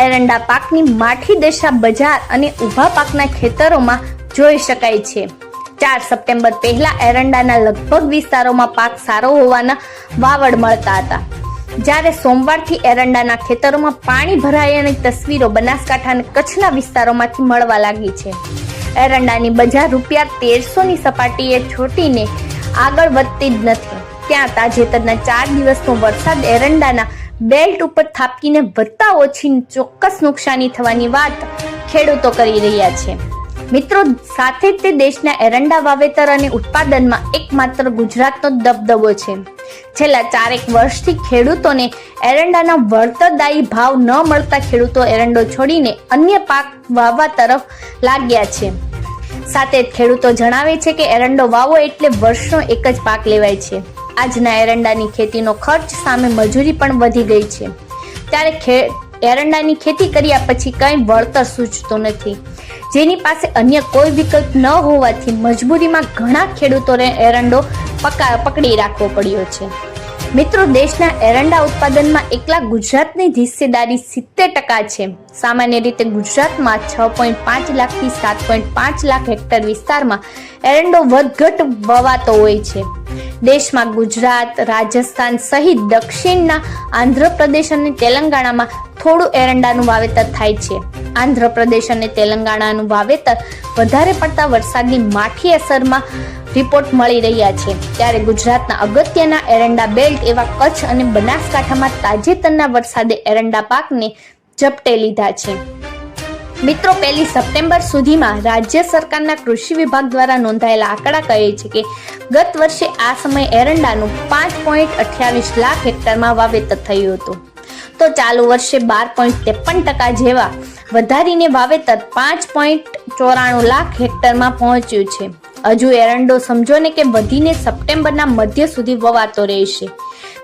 એરંડા પાકની માઠી દશા બજાર અને ઊભા પાકના ખેતરોમાં જોઈ શકાય છે. ચાર સપ્ટેમ્બર પહેલા એરંડાના લગભગ વિસ્તારોમાં પાક સારો હોવાના વાવડ મળતા હતા. જ્યારે સોમવારથી એરંડાના ખેતરોમાં પાણી ભરાયાની તસવીરો બનાસકાંઠા અને કચ્છના વિસ્તારોમાંથી મળવા લાગી છે. એરંડાની બજાર રૂપિયા તેરસોની સપાટીએ છોટીને આગળ વધતી જ નથી. ત્યાં તાજેતરના ચાર દિવસનો વરસાદ એરંડાના બેલ્ટ ઉપર થાપકીને વધતા ઓછી ચોક્કસ નુકસાની થવાની વાત ખેડૂતો કરી રહ્યા છે. મિત્રો, સાથે તે દેશના એરંડા વાવેતર અને ઉત્પાદનમાં એકમાત્ર ગુજરાતનો દબદબો છે. છેલ્લા ચારેક વર્ષથી ખેડૂતોને એરંડાના વળતરદાયી ભાવ ન મળતા ખેડૂતો એરંડો છોડીને અન્ય પાક વાવવા તરફ લાગ્યા છે. સાથે ખેડૂતો જણાવે છે કે એરંડો વાવો એટલે વર્ષનો એક જ પાક લેવાય છે. આજના એરંડાની ખેતીનો ખર્ચ સામે મજૂરી પણ વધી ગઈ છે. ત્યારે ખે, એરંડાની ખેતી કર્યા પછી કંઈ વળતર સૂચતું નથી. જેની પાસે અન્ય કોઈ વિકલ્પ ન હોવાથી મજબૂરીમાં ઘણા ખેડૂતોને એરંડો પકા, પકડી રાખવો પડ્યો છે. મિત્રો, દેશના એરંડા ઉત્પાદનમાં એકલા ગુજરાતની હિસ્સેદારી સિત્તેર ટકા છે. સામાન્ય રીતે ગુજરાતમાં છ પોઈન્ટ પાંચ લાખથી સાત પોઈન્ટ પાંચ લાખ હેક્ટર વિસ્તારમાં એરંડો વધઘટ વવાતો હોય છે. દેશમાં ગુજરાત, રાજસ્થાન સહિત દક્ષિણના આંધ્રપ્રદેશ અને તેલંગાણામાં થોડું એરંડાનું વાવેતર થાય છે. આંધ્રપ્રદેશ અને તેલંગાણાનું વાવેતર વધારે પડતા વરસાદની માઠી અસરમાં રિપોર્ટ મળી રહ્યા છે. ત્યારે ગુજરાતના અગત્યના એરંડા બેલ્ટ એવા કચ્છ અને બનાસકાંઠામાં તાજેતરના વરસાદે એરંડા પાકને ઝપટે લીધા છે. મિત્રો, પહેલી સપ્ટેમ્બર સુધીમાં રાજ્ય સરકારના કૃષિ વિભાગ દ્વારા નોંધાયેલા આંકડા કહે છે કે ગત વર્ષે આ સમયે એરંડાનું પાંચ પોઈન્ટ અઠ્યાવીસ લાખ હેક્ટરમાં વાવેતર થયું હતું. તો ચાલુ વર્ષે બાર પોઈન્ટ ત્રેપન ટકા જેવા વધારીને વાવેતર પાંચ પોઈન્ટ ચોરાણું લાખ હેક્ટરમાં પહોંચ્યું છે. હજુ એરંડો સમજો ને કે વધીને સપ્ટેમ્બરના મધ્ય સુધી વવાતો રહેશે.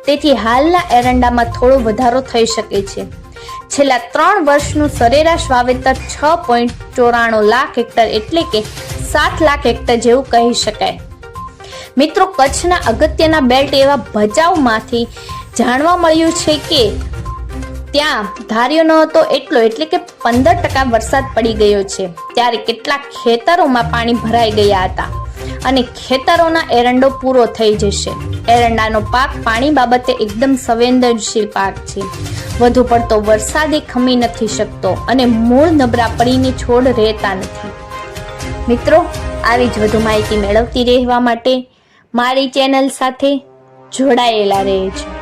તેથી હાલના એરંડામાં થોડો વધારો થઈ શકે છે. છેલ્લા ત્રણ વર્ષનું સરેરાશ વાવેતર છ પોઈન્ટ ચોરાણું લાખ હેક્ટર એટલે કે સાત લાખ હેક્ટર જેવું કહી શકાય. મિત્રો, કચ્છના અગત્યના બેલ્ટ એવા ભચાઉમાંથી જાણવા મળ્યું છે કે ત્યાં ધાર્યો ન હતો એટલો એટલે કે પંદર ટકા વરસાદ પડી ગયો છે. ત્યારે કેટલાક ખેતરોમાં પાણી ભરાઈ ગયા હતા અને ખેતરોના એરંડો પૂરો થઈ જશે. એરંડાનો પાક પાણી બાબતે એકદમ સંવેદનશીલ પાક છે. વધુ પડતો વરસાદ ખમી નથી શકતો અને મૂળ નબળા પડીને છોડ રહેતા નથી. મિત્રો, આવી જ વધુ માહિતી મેળવતી રહેવા માટે મારી ચેનલ સાથે જોડાયેલા રહેજો.